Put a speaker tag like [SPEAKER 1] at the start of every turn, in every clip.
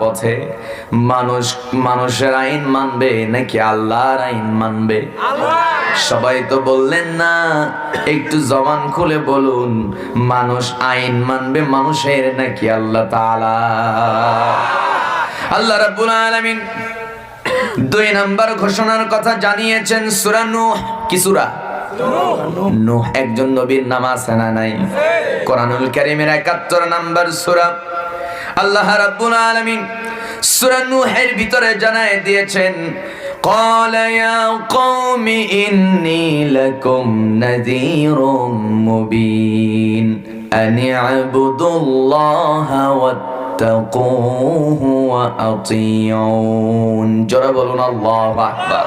[SPEAKER 1] পথে মানুষ, মানুষের আইন মানবে নাকি আল্লাহর আইন মানবে? সবাই তো বললেন না, একটু জবান খুলে বলুন, মানুষ আইন মানবে মানুষের নাকি আল্লাহ আল্লাহ রাব্বুল আলামিন দুই নাম্বার ঘোষণার কথা জানিয়েছেন সূরা নূহ। কি সূরা? নূহ। একজন নবীর নাম আছে না নাই? কোরআনুল কারীমের 71 নাম্বার সূরা। আল্লাহ রাব্বুল আলামিন সূরা নূহের ভিতরে জানায় দিয়েছেন قال يا قوم إني لكم نذير مبين أن اعبدوا الله واتقوه وأطيعون জোরে বলুন আল্লাহু আকবার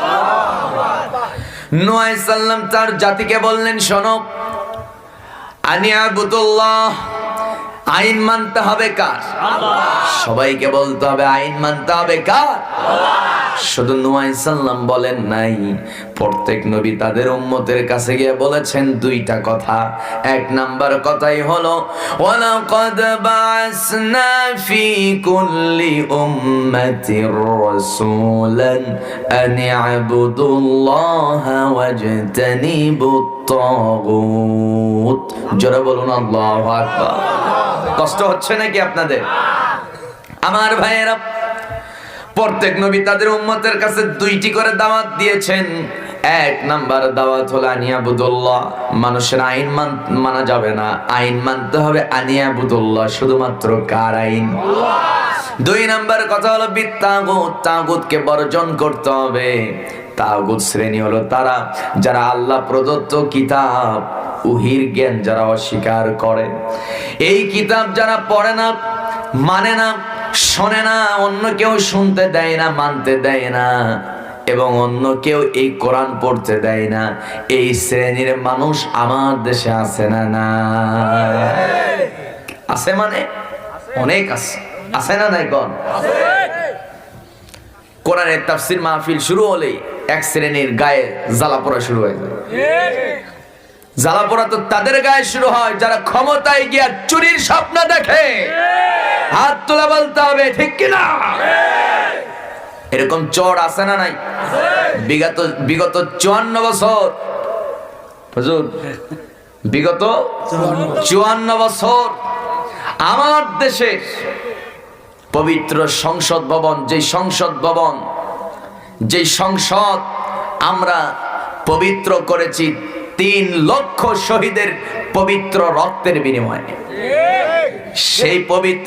[SPEAKER 1] নূহ আলাইহিস সালাম তার জাতিকে বললেন শোনো আনি আবুদুল্লাহ আইন মানতে হবে কার? সবাইকে বলতে হবে আইন মানতে হবে কার? শুধু নুয়াই সাল্লাম বলেন নাই, প্রত্যেক নবী তাদের উম্মতের কাছে গিয়ে বলেছেন দুইটা কথা। এক নাম্বার কথাই হলো, ওয়ালাকাদ বাসনা ফি কুল্লি উম্মাতির রাসূলান আন ওয়াজতানিবুত তাগুত জোরে বলুন, আল্লাহু আকবার। কষ্ট হচ্ছে নাকি আপনাদের? আমার ভাইয়েরা, প্রত্যেক নবী তাদের উম্মতের কাছে দুইটি করে দাওয়াত দিয়েছেন। এক নাম্বার দাওয়াত হলো আনিয়াবুদুল্লাহ মানুষের আইন মানা যাবে না। আইন মানতে হবে আনিয়াবুদুল্লাহ শুধুমাত্র কার আইন? দুই নাম্বার কথা হলো বিত্তাগুত তাগুতকে বর্জন করতে হবে। তাগুত শ্রেণি হলো তারা, যারা আল্লাহ প্রদত্ত কিতাব। উহির জ্ঞান যারা অস্বীকার করে। এই কিতাব যারা পড়ে না মানে না, শোনে না, অন্য কেউ শুনতে দেয় না, মানতে দেয় না, এবং অন্য কেউ এই কোরআন পড়তে দেয় না, এই শ্রেণির মানুষ আমার দেশে আছে না না? আছে মানে? অনেক আছে। আছে না নাই কোন? কোরআনের তাফসির মাহফিল শুরু হলেই এক শ্রেণির গায়ে জ্বালা পড়া শুরু হয়ে যায়। জ্বালা পড়া তো তাদের গায়ে শুরু হয় যারা ক্ষমতায় গিয়া চুরির স্বপ্ন দেখে হাত তোলা বলতে হবে ঠিক কিনা? এরকম চোর আছে না নাই? বিগত বিগত চুয়ান্ন বছর। হুজুর বিগত চুয়ান্ন বছর। আমার দেশে পবিত্র সংসদ ভবন যে সংসদ ভবন যে সংসদ আমরা পবিত্র করেছি তিন লক্ষ শহীদের পবিত্র রক্তের বিনিময়ে। সেই পবিত্র